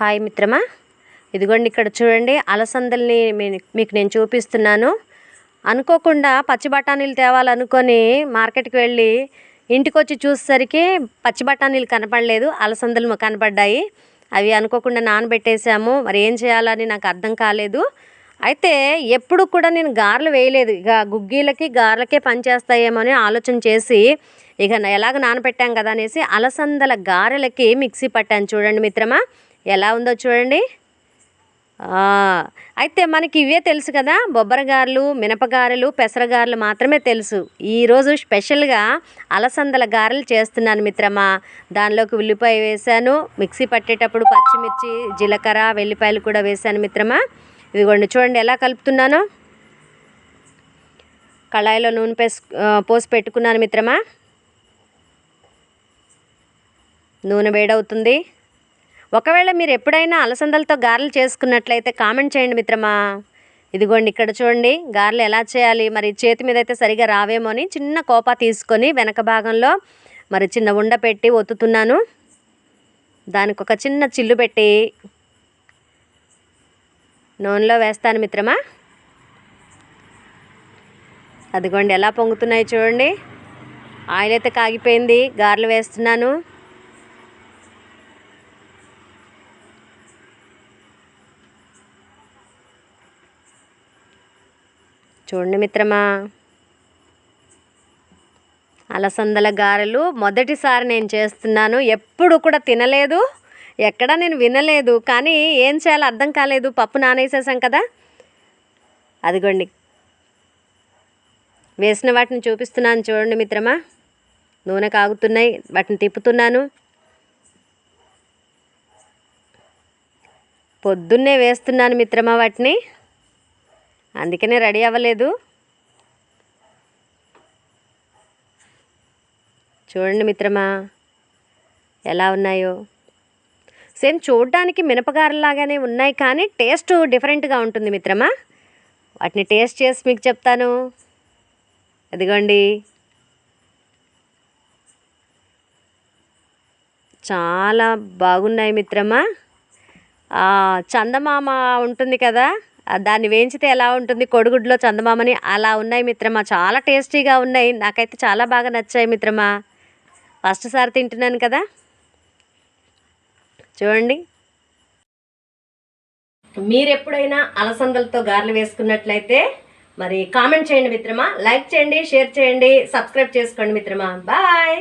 Hi మిత్రమా. ఇదిగోండి ఇక్కడ చూడండి అలసందల్ని మీకు నేను చూపిస్తున్నాను. అనుకోకుండా పచ్చి బఠానీలు తేవాలనుకొని మార్కెట్కి వెళ్ళి ఇంటికి వచ్చి చూసేసరికి పచ్చి బఠానీలు కనపడలేదు అలసందలు కనపడ్డాయి. అవి అనుకోకుండా నానబెట్టేసాము మరి ఏం చేయాలని నాకు అర్థం కాలేదు. అయితే ఎప్పుడు కూడా నేను గారెలు వేయలేదు. ఇక గుగ్గీలకి గారెలకే పనిచేస్తాయేమో అని ఆలోచన చేసి ఇక ఎలాగ నానబెట్టాం కదా అనేసి అలసందల గారెలకి మిక్సీ పట్టాను చూడండి మిత్రమా. ఎలా ఉందో చూడండి. అయితే మనకి ఇవే తెలుసు కదా బొబ్బరగారలు మినపగారెలు పెసరగారెలు మాత్రమే తెలుసు. ఈరోజు స్పెషల్గా అలసందల గారెలు చేస్తున్నాను మిత్రమా. దానిలోకి ఉల్లిపాయ వేసాను మిక్సీ పట్టేటప్పుడు పచ్చిమిర్చి జీలకర్ర వెల్లిపాయలు కూడా వేసాను మిత్రమా. ఇదిగోండి చూడండి ఎలా కలుపుతున్నానో. కళాయిలో నూనె పేసి పోసి పెట్టుకున్నాను మిత్రమా. నూనె వేడవుతుంది. ఒకవేళ మీరు ఎప్పుడైనా అలసందలతో గారెలు చేసుకున్నట్లయితే కామెంట్ చేయండి మిత్రమా. ఇదిగోండి ఇక్కడ చూడండి గారెలు ఎలా చేయాలి మరి చేతి మీద అయితే సరిగా రావేమో అని చిన్న కోప తీసుకొని వెనక భాగంలో మరి చిన్న ఉండ పెట్టి ఒత్తుతున్నాను. దానికి ఒక చిన్న చిల్లు పెట్టి నూనెలో వేస్తాను మిత్రమా. అదిగోండి ఎలా పొంగుతున్నాయి చూడండి. ఆయిల్ అయితే కాగిపోయింది గారెలు వేస్తున్నాను. చూడండి మిత్రమా. అలసందల గారెలు మొదటిసారి నేను చేస్తున్నాను. ఎప్పుడు కూడా తినలేదు. ఎక్కడా నేను వినలేదు. కానీ ఏం చేయాలో అర్థం కాలేదు. పప్పు నానేసేసాం కదా. అదిగోండి. వేసిన వాటిని చూపిస్తున్నాను చూడండి మిత్రమా. నూనె కాగుతున్నాయి. వాటిని తిప్పుతున్నాను. పొద్దున్నే వేస్తున్నాను మిత్రమా వాటిని. అందుకనే రెడీ అవ్వలేదు. చూడండి మిత్రమా ఎలా ఉన్నాయో. సేమ్ చూడడానికి మినపగారలాగానే ఉన్నాయి కానీ టేస్ట్ డిఫరెంట్గా ఉంటుంది మిత్రమా. వాటిని టేస్ట్ చేసి మీకు చెప్తాను. అదిగోండి. చాలా బాగున్నాయి మిత్రమా. చందమామ ఉంటుంది కదా. దాన్ని వేయించితే ఎలా ఉంటుంది? కొడుగుడ్లో చందమామని అలా ఉన్నాయి మిత్రమా? చాలా టేస్టీగా ఉన్నాయి. నాకైతే చాలా బాగా నచ్చాయి మిత్రమా. ఫస్ట్ సారి తింటున్నాను కదా? చూడండి. మీరు ఎప్పుడైనా అలసందలతో గారెలు వేసుకున్నట్లయితే మరి కామెంట్ చేయండి మిత్రమా. లైక్ చేయండి షేర్ చేయండి సబ్స్క్రైబ్ చేసుకోండి మిత్రమా. బాయ్!